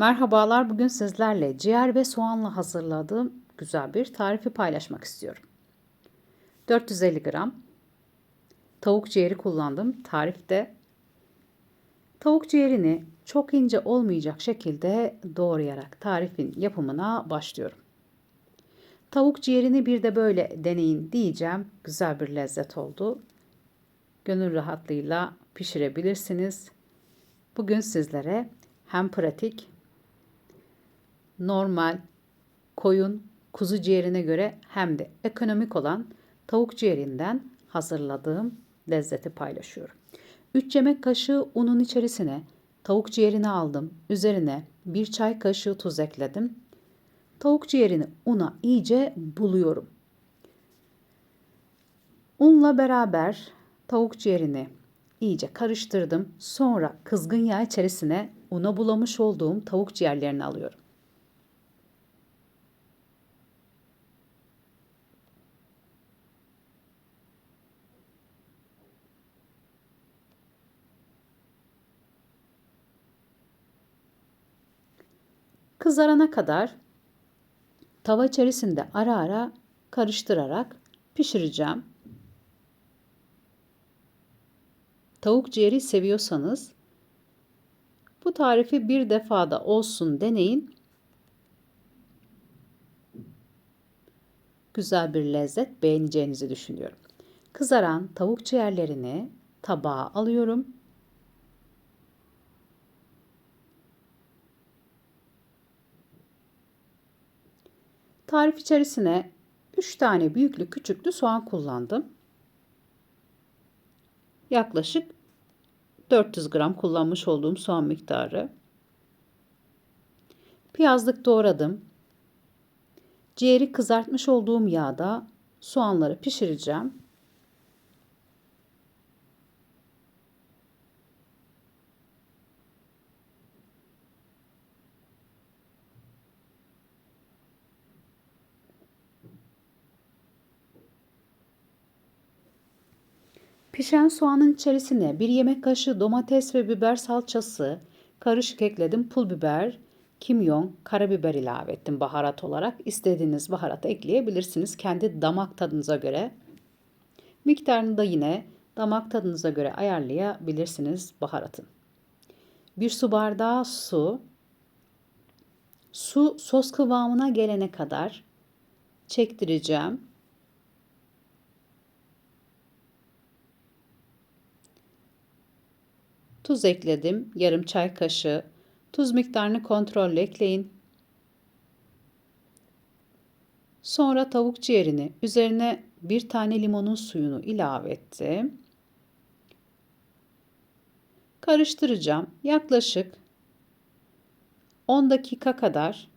Merhabalar, bugün sizlerle ciğer ve soğanla hazırladığım güzel bir tarifi paylaşmak istiyorum. 450 gram tavuk ciğeri kullandım tarifte. Tavuk ciğerini çok ince olmayacak şekilde doğrayarak tarifin yapımına başlıyorum. Tavuk ciğerini bir de böyle deneyin diyeceğim. Güzel bir lezzet oldu. Gönül rahatlığıyla pişirebilirsiniz. Bugün sizlere hem pratik normal koyun kuzu ciğerine göre hem de ekonomik olan tavuk ciğerinden hazırladığım lezzeti paylaşıyorum. 3 yemek kaşığı unun içerisine tavuk ciğerini aldım. Üzerine 1 çay kaşığı tuz ekledim. Tavuk ciğerini una iyice buluyorum. Unla beraber tavuk ciğerini iyice karıştırdım. Sonra kızgın yağ içerisine una bulamış olduğum tavuk ciğerlerini alıyorum. Kızarana kadar tava içerisinde ara ara karıştırarak pişireceğim. Tavuk ciğeri seviyorsanız bu tarifi bir defada olsun deneyin. Güzel bir lezzet beğeneceğinizi düşünüyorum. Kızaran tavuk ciğerlerini tabağa alıyorum. Tarif içerisine 3 tane büyüklü küçüklü soğan kullandım. Yaklaşık 400 gram kullanmış olduğum soğan miktarı. Piyazlık doğradım. Ciğeri kızartmış olduğum yağda soğanları pişireceğim. Pişen soğanın içerisine bir yemek kaşığı domates ve biber salçası karışık ekledim. Pul biber, kimyon, karabiber ilave ettim baharat olarak. İstediğiniz baharatı ekleyebilirsiniz kendi damak tadınıza göre. Miktarını da yine damak tadınıza göre ayarlayabilirsiniz baharatın. Bir su bardağı su. Su sos kıvamına gelene kadar çektireceğim. Tuz ekledim. Yarım çay kaşığı. Tuz miktarını kontrolle ekleyin. Sonra tavuk ciğerini üzerine bir tane limonun suyunu ilave ettim. Karıştıracağım. Yaklaşık 10 dakika kadar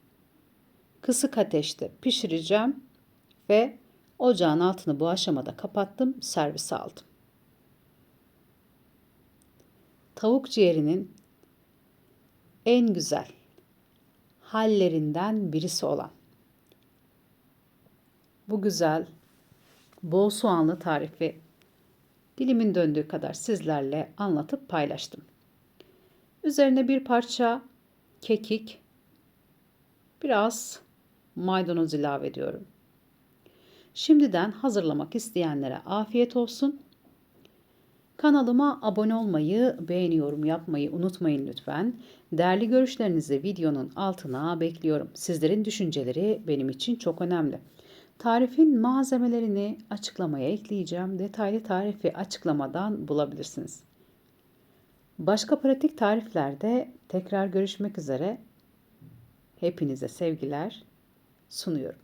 kısık ateşte pişireceğim ve ocağın altını bu aşamada kapattım, servis aldım. Tavuk ciğerinin en güzel hallerinden birisi olan bu güzel bol soğanlı tarifi dilimin döndüğü kadar sizlerle anlatıp paylaştım. Üzerine bir parça kekik, biraz maydanoz ilave ediyorum. Şimdiden hazırlamak isteyenlere afiyet olsun. Kanalıma abone olmayı, beğeni yorum yapmayı unutmayın lütfen. Değerli görüşlerinizi videonun altına bekliyorum. Sizlerin düşünceleri benim için çok önemli. Tarifin malzemelerini açıklamaya ekleyeceğim. Detaylı tarifi açıklamadan bulabilirsiniz. Başka pratik tariflerde tekrar görüşmek üzere. Hepinize sevgiler sunuyorum.